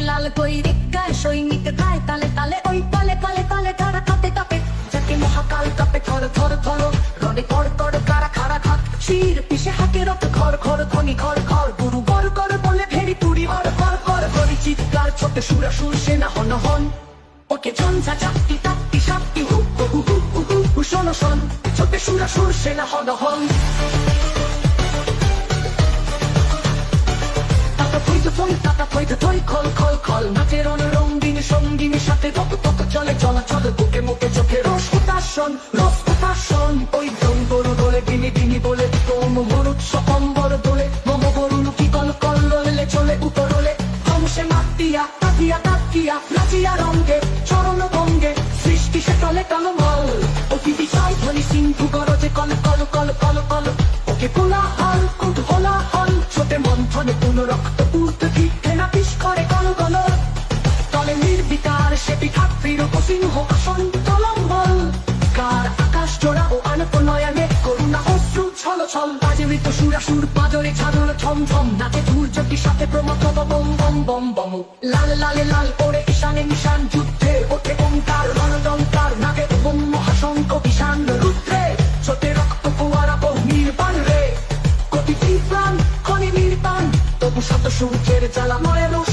লাল কই সৈনিক তালে খাত শির পিছে হাতে রত ঘর ঘর খনি ঘর ঘর গুরু গর গর বলে ভেরি তুড়ি, হর ঘর ঘর করি চিৎকার ছোট সুরা সুর সেনা হন হন। ওকে ঝঞ্ঝা চাপটি তাপটি সাপটি হু হু হু হু হু হু শোন শোন, ছোট সুরা সুর সেনা হন হন। সাথে চলে, চলাচল, বুকে মুখে চোখে রস উদাসন রস উদাসন ওই তাকিয়া তাকিয়া নাচিয়া রঙ্গে চরণ ভঙ্গে, সৃষ্টি সে তলে কালমল অতি বিশাল ধ্বনি সিন্ধু গরজে, কল কল কল কল কল। ওকে কোলাহল কুতূহলাহল ছোটে মন্থনে পুনরক্ত উর্ত ভিক্ষে না পিস করে কল কল তলে নির্বিকার সে পিঠাত ফিরক সিংহ আসন তলম্বল কার আকাশ জোড়া ও আনত নয়নে, করুণা অশ্রু ছল ছল বাজে মৃত সুরা সুর পাজরে, ছাদর ছম ছম নাচে ধূর্যটি সাথে প্রমত বম বম বম বম। লাল, লালে, লাল ওরে ঈশানে নিশান যুদ্ধে ওঠে ওঙ্কার রণদঙ্কার নাকে বম মহাশঙ্ক ঈশান রুদ্রে। ছোটে রক্ত কুয়ারা বহু নির্বাণ রে। কোটি প্রাণ, খনি নির্বাণ। তবু শত সূর্যের জ্বালা মরে রোষ